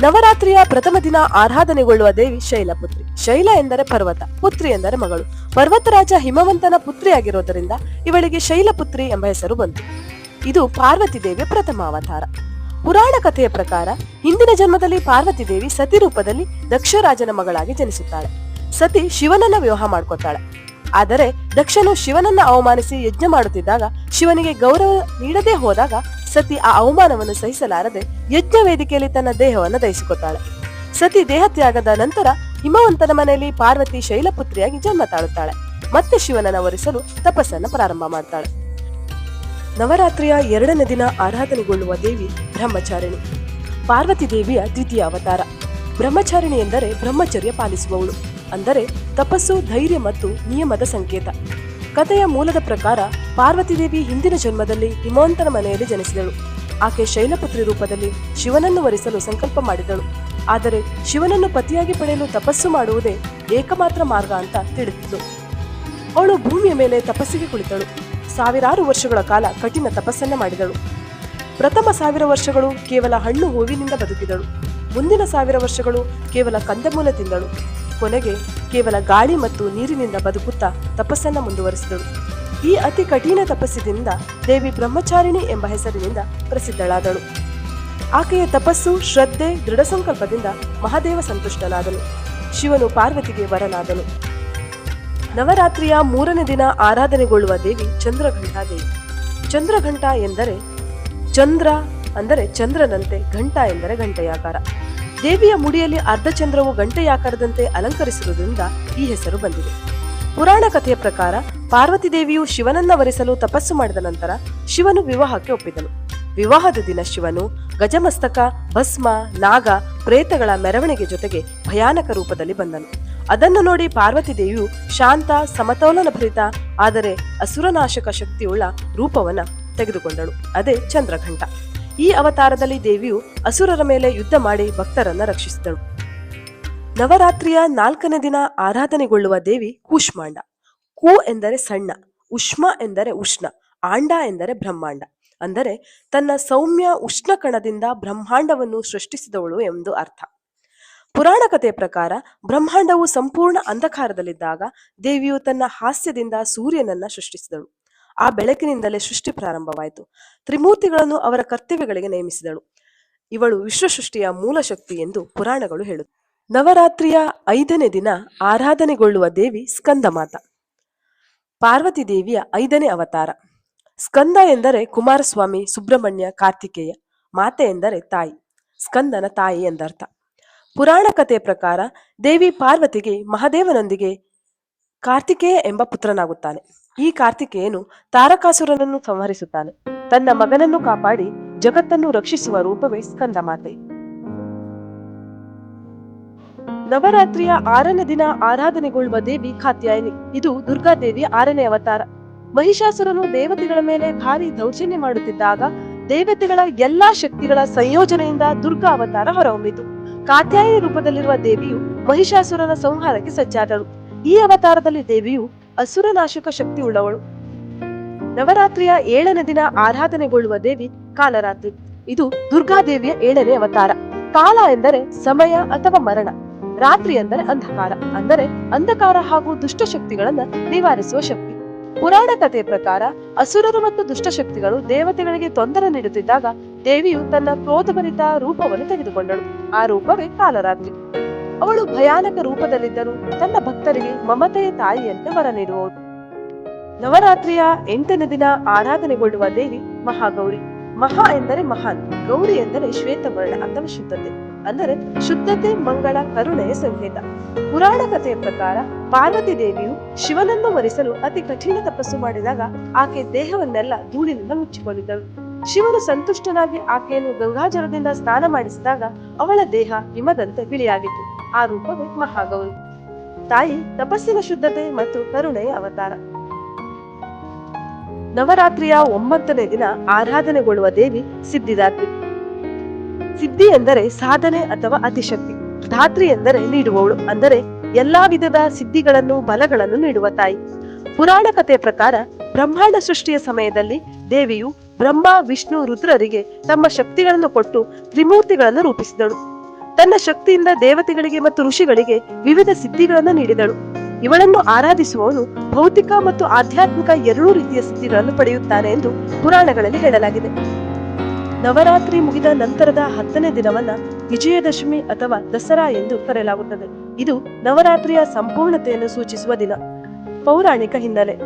ನವರಾತ್ರಿಯ ಪ್ರಥಮ ದಿನ ಆರಾಧನೆಗೊಳ್ಳುವ ದೇವಿ ಶೈಲಪುತ್ರಿ ಶೈಲ ಎಂದರೆ ಪರ್ವತ, ಪುತ್ರಿ ಎಂದರೆ ಮಗಳು. ಪರ್ವತರಾಜ ಹಿಮವಂತನ ಪುತ್ರಿಯಾಗಿರೋದರಿಂದ ಇವಳಿಗೆ ಶೈಲಪುತ್ರಿ ಎಂಬ ಹೆಸರು ಬಂತು. ಇದು ಪಾರ್ವತಿ ದೇವಿಯ ಪ್ರಥಮ ಅವತಾರ. ಪುರಾಣ ಕಥೆಯ ಪ್ರಕಾರ ಹಿಂದಿನ ಜನ್ಮದಲ್ಲಿ ಪಾರ್ವತಿ ದೇವಿ ಸತಿ ರೂಪದಲ್ಲಿ ದಕ್ಷರಾಜನ ಮಗಳಾಗಿ ಜನಿಸುತ್ತಾಳೆ. ಸತಿ ಶಿವನನ್ನ ವಿವಾಹ ಮಾಡ್ಕೊತಾಳೆ ಆದರೆ ದಕ್ಷನು ಶಿವನನ್ನ ಅವಮಾನಿಸಿ ಯಜ್ಞ ಮಾಡುತ್ತಿದ್ದಾಗ ಶಿವನಿಗೆ ಗೌರವ ನೀಡದೇ ಹೋದಾಗ ಸತಿ ಆ ಅವಮಾನವನ್ನು ಸಹಿಸಲಾರದೆ ಯಜ್ಞ ವೇದಿಕೆಯಲ್ಲಿ ತನ್ನ ದೇಹವನ್ನು ದಹಿಸಿಕೊತಾಳೆ ಸತಿ ದೇಹತ್ಯಾಗದ ನಂತರ ಹಿಮವಂತನ ಮನೆಯಲ್ಲಿ ಪಾರ್ವತಿ ಶೈಲಪುತ್ರಿಯಾಗಿ ಜನ್ಮ ತಾಳುತ್ತಾಳೆ. ಮತ್ತೆ ಶಿವನನ್ನ ಒರೆಸಲು ತಪಸ್ಸನ್ನು ಪ್ರಾರಂಭ ಮಾಡ್ತಾಳೆ. ನವರಾತ್ರಿಯ ಎರಡನೇ ದಿನ ಆರಾಧನೆಗೊಳ್ಳುವ ದೇವಿ ಬ್ರಹ್ಮಚಾರಿಣಿ. ಪಾರ್ವತಿ ದೇವಿಯ ದ್ವಿತೀಯ ಅವತಾರ. ಬ್ರಹ್ಮಚಾರಿಣಿ ಎಂದರೆ ಬ್ರಹ್ಮಚರ್ಯ ಪಾಲಿಸುವವಳು. ಅಂದರೆ ತಪಸ್ಸು, ಧೈರ್ಯ ಮತ್ತು ನಿಯಮದ ಸಂಕೇತ. ಕಥೆಯ ಮೂಲದ ಪ್ರಕಾರ ಪಾರ್ವತಿ ದೇವಿ ಹಿಂದಿನ ಜನ್ಮದಲ್ಲಿ ಹಿಮವಂತನ ಮನೆಯಲ್ಲಿ ಜನಿಸಿದಳು. ಆಕೆ ಶೈಲಪುತ್ರಿ ರೂಪದಲ್ಲಿ ಶಿವನನ್ನು ವರಿಸಲು ಸಂಕಲ್ಪ ಮಾಡಿದಳು. ಆದರೆ ಶಿವನನ್ನು ಪತಿಯಾಗಿ ಪಡೆಯಲು ತಪಸ್ಸು ಮಾಡುವುದೇ ಏಕಮಾತ್ರ ಮಾರ್ಗ ಅಂತ ತಿಳಿದಿದ್ದಳು ಅವಳು ಭೂಮಿಯ ಮೇಲೆ ತಪಸ್ಸಿಗೆ ಕುಳಿತಳು. ಸಾವಿರಾರು ವರ್ಷಗಳ ಕಾಲ ಕಠಿಣ ತಪಸ್ಸನ್ನ ಮಾಡಿದಳು. ಪ್ರಥಮ ಸಾವಿರ ವರ್ಷಗಳು ಕೇವಲ ಹಣ್ಣು ಹೂವಿನಿಂದ ಬದುಕಿದಳು. ಮುಂದಿನ ಸಾವಿರ ವರ್ಷಗಳು ಕೇವಲ ಕಂದಮೂಲ ತಿಂದಳು. ಕೊನೆಗೆ ಕೇವಲ ಗಾಳಿ ಮತ್ತು ನೀರಿನಿಂದ ಬದುಕುತ್ತಾ ತಪಸ್ಸನ್ನು ಮುಂದುವರಿಸಿದಳು. ಈ ಅತಿ ಕಠಿಣ ತಪಸ್ಸಿನಿಂದ ದೇವಿ ಬ್ರಹ್ಮಚಾರಿಣಿ ಎಂಬ ಹೆಸರಿನಿಂದ ಪ್ರಸಿದ್ಧಳಾದಳು. ಆಕೆಯ ತಪಸ್ಸು, ಶ್ರದ್ಧೆ, ದೃಢ ಸಂಕಲ್ಪದಿಂದ ಮಹಾದೇವ ಸಂತುಷ್ಟನಾದನು. ಶಿವನು ಪಾರ್ವತಿಗೆ ವರನಾದನು. ನವರಾತ್ರಿಯ ಮೂರನೇ ದಿನ ಆರಾಧನೆಗೊಳ್ಳುವ ದೇವಿ ಚಂದ್ರಘಂಟಾ ದೇವಿ. ಚಂದ್ರಘಂಟ ಎಂದರೆ ಚಂದ್ರ ಅಂದರೆ ಚಂದ್ರನಂತೆ ಘಂಟ ಎಂದರೆ ಘಂಟೆಯಾಕಾರ. ದೇವಿಯ ಮುಡಿಯಲ್ಲಿ ಅರ್ಧಚಂದ್ರವು ಗಂಟೆಯಾಕಾರದಂತೆ ಅಲಂಕರಿಸಿರುವುದರಿಂದ ಈ ಹೆಸರು ಬಂದಿದೆ. ಪುರಾಣ ಕಥೆಯ ಪ್ರಕಾರ ಪಾರ್ವತಿ ದೇವಿಯು ಶಿವನನ್ನ ವರಿಸಲು ತಪಸ್ಸು ಮಾಡಿದ ನಂತರ ಶಿವನು ವಿವಾಹಕ್ಕೆ ಒಪ್ಪಿದನು. ವಿವಾಹದ ದಿನ ಶಿವನು ಗಜಮಸ್ತಕ, ಭಸ್ಮ, ನಾಗ, ಪ್ರೇತಗಳ ಮೆರವಣಿಗೆ ಜೊತೆಗೆ ಭಯಾನಕ ರೂಪದಲ್ಲಿ ಬಂದನು. ಅದನ್ನು ನೋಡಿ ಪಾರ್ವತಿ ದೇವಿಯು ಶಾಂತ, ಸಮತೋಲನ ಭರಿತ, ಆದರೆ ಅಸುರನಾಶಕ ಶಕ್ತಿಯುಳ್ಳ ರೂಪವನ್ನ ತೆಗೆದುಕೊಂಡಳು. ಅದೇ ಚಂದ್ರಘಂಟ. ಈ ಅವತಾರದಲ್ಲಿ ದೇವಿಯು ಅಸುರರ ಮೇಲೆ ಯುದ್ಧ ಮಾಡಿ ಭಕ್ತರನ್ನ ರಕ್ಷಿಸಿದಳು. ನವರಾತ್ರಿಯ ನಾಲ್ಕನೇ ದಿನ ಆರಾಧನೆಗೊಳ್ಳುವ ದೇವಿ ಕೂಷ್ಮಾಂಡ. ಕು ಎಂದರೆ ಸಣ್ಣ, ಉಷ್ಮ ಎಂದರೆ ಉಷ್ಣ, ಆಂಡ ಎಂದರೆ ಬ್ರಹ್ಮಾಂಡ. ಅಂದರೆ ತನ್ನ ಸೌಮ್ಯ ಉಷ್ಣ ಕಣದಿಂದ ಬ್ರಹ್ಮಾಂಡವನ್ನು ಸೃಷ್ಟಿಸಿದವಳು ಎಂದು ಅರ್ಥ. ಪುರಾಣ ಕಥೆಯ ಪ್ರಕಾರ ಬ್ರಹ್ಮಾಂಡವು ಸಂಪೂರ್ಣ ಅಂಧಕಾರದಲ್ಲಿದ್ದಾಗ ದೇವಿಯು ತನ್ನ ಹಾಸ್ಯದಿಂದ ಸೂರ್ಯನನ್ನ ಸೃಷ್ಟಿಸಿದಳು. ಆ ಬೆಳಕಿನಿಂದಲೇ ಸೃಷ್ಟಿ ಪ್ರಾರಂಭವಾಯಿತು. ತ್ರಿಮೂರ್ತಿಗಳನ್ನು ಅವರ ಕರ್ತವ್ಯಗಳಿಗೆ ನೇಮಿಸಿದಳು. ಇವಳು ವಿಶ್ವ ಸೃಷ್ಟಿಯ ಮೂಲ ಶಕ್ತಿ ಎಂದು ಪುರಾಣಗಳು ಹೇಳುತ್ತವೆ. ನವರಾತ್ರಿಯ ಐದನೇ ದಿನ ಆರಾಧನೆಗೊಳ್ಳುವ ದೇವಿ ಸ್ಕಂದಮಾತ. ಪಾರ್ವತಿ ದೇವಿಯ ಐದನೇ ಅವತಾರ. ಸ್ಕಂದ ಎಂದರೆ ಕುಮಾರಸ್ವಾಮಿ, ಸುಬ್ರಹ್ಮಣ್ಯ, ಕಾರ್ತಿಕೇಯ, ಮಾತೆ ಎಂದರೆ ತಾಯಿ, ಸ್ಕಂದನ ತಾಯಿ ಎಂದರ್ಥ. ಪುರಾಣ ಕಥೆಯ ಪ್ರಕಾರ ದೇವಿ ಪಾರ್ವತಿಗೆ ಮಹಾದೇವನೊಂದಿಗೆ ಕಾರ್ತಿಕೇಯ ಎಂಬ ಪುತ್ರನಾಗುತ್ತಾನೆ. ಈ ಕಾರ್ತಿಕೇಯನು ತಾರಕಾಸುರನನ್ನು ಸಂಹರಿಸುತ್ತಾನೆ. ತನ್ನ ಮಗನನ್ನು ಕಾಪಾಡಿ ಜಗತ್ತನ್ನು ರಕ್ಷಿಸುವ ರೂಪವೇ ಸ್ಕಂದ ಮಾತೆ ನವರಾತ್ರಿಯ ಆರನೇ ದಿನ ಆರಾಧನೆಗೊಳ್ಳುವ ದೇವಿ ಕಾತ್ಯಾಯಿನಿ ಇದು ದುರ್ಗಾದೇವಿ ಆರನೇ ಅವತಾರ. ಮಹಿಷಾಸುರನು ದೇವತೆಗಳ ಮೇಲೆ ಭಾರಿ ದೌರ್ಜನ್ಯ ಮಾಡುತ್ತಿದ್ದಾಗ ದೇವತೆಗಳ ಎಲ್ಲಾ ಶಕ್ತಿಗಳ ಸಂಯೋಜನೆಯಿಂದ ದುರ್ಗಾ ಅವತಾರ ಹೊರಹೊಮ್ಮಿತು. ಕಾತ್ಯಾಯಿನಿ ರೂಪದಲ್ಲಿರುವ ದೇವಿಯು ಮಹಿಷಾಸುರನ ಸಂಹಾರಕ್ಕೆ ಸಜ್ಜಾದಳು. ಈ ಅವತಾರದಲ್ಲಿ ದೇವಿಯು ಅಸುರನಾಶಕ ಶಕ್ತಿ ಉಳ್ಳವಳು. ನವರಾತ್ರಿಯ ಏಳನೇ ದಿನ ಆರಾಧನೆಗೊಳ್ಳುವ ದೇವಿ ಕಾಲರಾತ್ರಿ. ಇದು ದುರ್ಗಾದೇವಿಯ ಏಳನೇ ಅವತಾರ. ಕಾಲ ಎಂದರೆ ಸಮಯ ಅಥವಾ ಮರಣ. ರಾತ್ರಿ ಎಂದರೆ ಅಂಧಕಾರ. ಅಂದರೆ ಅಂಧಕಾರ ಹಾಗೂ ದುಷ್ಟಶಕ್ತಿಗಳನ್ನ ನಿವಾರಿಸುವ ಶಕ್ತಿ. ಪುರಾಣ ಕಥೆ ಪ್ರಕಾರ ಅಸುರರು ಮತ್ತು ದುಷ್ಟಶಕ್ತಿಗಳು ದೇವತೆಗಳಿಗೆ ತೊಂದರೆ ನೀಡುತ್ತಿದ್ದಾಗ ದೇವಿಯು ತನ್ನ ಕ್ರೋಧಭರಿತ ರೂಪವನ್ನು ತೆಗೆದುಕೊಂಡಳು. ಆ ರೂಪವೇ ಕಾಲರಾತ್ರಿ. ಅವಳು ಭಯಾನಕ ರೂಪದಲ್ಲಿದ್ದರೂ ತನ್ನ ಭಕ್ತರಿಗೆ ಮಮತೆಯ ತಾಯಿಯಂತೆ ವರ ನೀಡುವವಳು ನವರಾತ್ರಿಯ ಎಂಟನೇ ದಿನ ಆರಾಧನೆಗೊಳ್ಳುವ ದೇವಿ ಮಹಾಗೌರಿ. ಮಹಾ ಎಂದರೆ ಮಹಾನ್, ಗೌರಿ ಎಂದರೆ ಶ್ವೇತವರ್ಣ ಅಥವಾ ಶುದ್ಧತೆ. ಅಂದರೆ ಶುದ್ಧತೆ, ಮಂಗಳ ಕರುಣೆಯ ಸಂಕೇತ ಪುರಾಣ ಕಥೆಯ ಪ್ರಕಾರ ಪಾರ್ವತಿ ದೇವಿಯು ಶಿವನನ್ನು ವರಿಸಲು ಅತಿ ಕಠಿಣ ತಪಸ್ಸು ಮಾಡಿದಾಗ ಆಕೆ ದೇಹವನ್ನೆಲ್ಲ ಧೂಳಿನಿಂದ ಮುಚ್ಚಿಕೊಂಡಿದ್ದಳು. ಶಿವನು ಸಂತುಷ್ಟನಾಗಿ ಆಕೆಯನ್ನು ಗಂಗಾಜಲದಿಂದ ಸ್ನಾನ ಮಾಡಿಸಿದಾಗ ಅವಳ ದೇಹ ಹಿಮದಂತೆ ಬಿಳಿಯಾಗಿತ್ತು. ಆ ರೂಪವೇ ಮಹಾಗೌರಿ. ತಾಯಿ ತಪಸ್ಸಿನ ಶುದ್ಧತೆ ಮತ್ತು ಕರುಣೆಯ ಅವತಾರ. ನವರಾತ್ರಿಯ ಒಂಬತ್ತನೇ ದಿನ ಆರಾಧನೆಗೊಳ್ಳುವ ದೇವಿ ಸಿದ್ಧಿದಾತ್ರಿ. ಸಿದ್ಧಿ ಎಂದರೆ ಸಾಧನೆ ಅಥವಾ ಅತಿಶಕ್ತಿ. ಧಾತ್ರಿ ಎಂದರೆ ನೀಡುವವಳು, ಅಂದರೆ ಎಲ್ಲಾ ವಿಧದ ಸಿದ್ಧಿಗಳನ್ನು, ಬಲಗಳನ್ನು ನೀಡುವ ತಾಯಿ. ಪುರಾಣ ಕಥೆ ಪ್ರಕಾರ ಬ್ರಹ್ಮಾಂಡ ಸೃಷ್ಟಿಯ ಸಮಯದಲ್ಲಿ ದೇವಿಯು ಬ್ರಹ್ಮ, ವಿಷ್ಣು, ರುದ್ರರಿಗೆ ತಮ್ಮ ಶಕ್ತಿಗಳನ್ನು ಕೊಟ್ಟು ತ್ರಿಮೂರ್ತಿಗಳನ್ನು ರೂಪಿಸಿದಳು. ತನ್ನ ಶಕ್ತಿಯಿಂದ ದೇವತೆಗಳಿಗೆ ಮತ್ತು ಋಷಿಗಳಿಗೆ ವಿವಿಧ ಸಿದ್ಧಿಗಳನ್ನು ನೀಡಿದಳು. ಇವಳನ್ನು ಆರಾಧಿಸುವವರು ಭೌತಿಕ ಮತ್ತು ಆಧ್ಯಾತ್ಮಿಕ ಎರಡೂ ರೀತಿಯ ಸಿದ್ಧಿಗಳನ್ನು ಪಡೆಯುತ್ತಾರೆ ಎಂದು ಪುರಾಣಗಳಲ್ಲಿ ಹೇಳಲಾಗಿದೆ. ನವರಾತ್ರಿ ಮುಗಿದ ನಂತರದ ಹತ್ತನೇ ದಿನವನ್ನ ವಿಜಯದಶಮಿ ಅಥವಾ ದಸರಾ ಎಂದು ಕರೆಯಲಾಗುತ್ತದೆ. ಇದು ನವರಾತ್ರಿಯ ಸಂಪೂರ್ಣತೆಯನ್ನು ಸೂಚಿಸುವ ದಿನ. ಪೌರಾಣಿಕ ಹಿನ್ನೆಲೆ.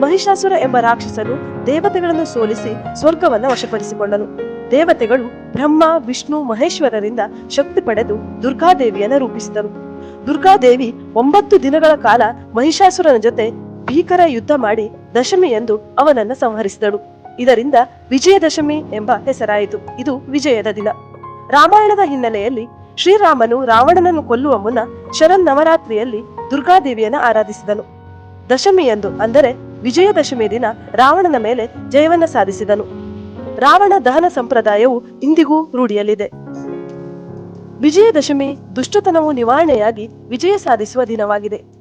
ಮಹಿಷಾಸುರ ಎಂಬ ರಾಕ್ಷಸನು ದೇವತೆಗಳನ್ನು ಸೋಲಿಸಿ ಸ್ವರ್ಗವನ್ನ ವಶಪಡಿಸಿಕೊಂಡನು. ದೇವತೆಗಳು ಬ್ರಹ್ಮ, ವಿಷ್ಣು, ಮಹೇಶ್ವರರಿಂದ ಶಕ್ತಿ ಪಡೆದು ದುರ್ಗಾದೇವಿಯನ್ನು ರೂಪಿಸಿದರು. ದುರ್ಗಾದೇವಿ ಒಂಬತ್ತು ದಿನಗಳ ಕಾಲ ಮಹಿಷಾಸುರನ ಜೊತೆ ಭೀಕರ ಯುದ್ಧ ಮಾಡಿ ದಶಮಿ ಎಂದು ಅವನನ್ನ ಸಂಹರಿಸಿದಳು. ಇದರಿಂದ ವಿಜಯದಶಮಿ ಎಂಬ ಹೆಸರಾಯಿತು. ಇದು ವಿಜಯದ ದಿನ. ರಾಮಾಯಣದ ಹಿನ್ನೆಲೆಯಲ್ಲಿ ಶ್ರೀರಾಮನು ರಾವಣನನ್ನು ಕೊಲ್ಲುವ ಮುನ್ನ ಶರನ್ ನವರಾತ್ರಿಯಲ್ಲಿ ದುರ್ಗಾದೇವಿಯನ್ನು ಆರಾಧಿಸಿದನು. ದಶಮಿ ಎಂದು ಅಂದರೆ ವಿಜಯದಶಮಿ ದಿನ ರಾವಣನ ಮೇಲೆ ಜಯವನ್ನ ಸಾಧಿಸಿದನು. ರಾವಣ ದಹನ ಸಂಪ್ರದಾಯವು ಇಂದಿಗೂ ರೂಢಿಯಲ್ಲಿದೆ. ವಿಜಯದಶಮಿ ದುಷ್ಟತನವು ನಿವಾರಣೆಯಾಗಿ ವಿಜಯ ಸಾಧಿಸುವ ದಿನವಾಗಿದೆ.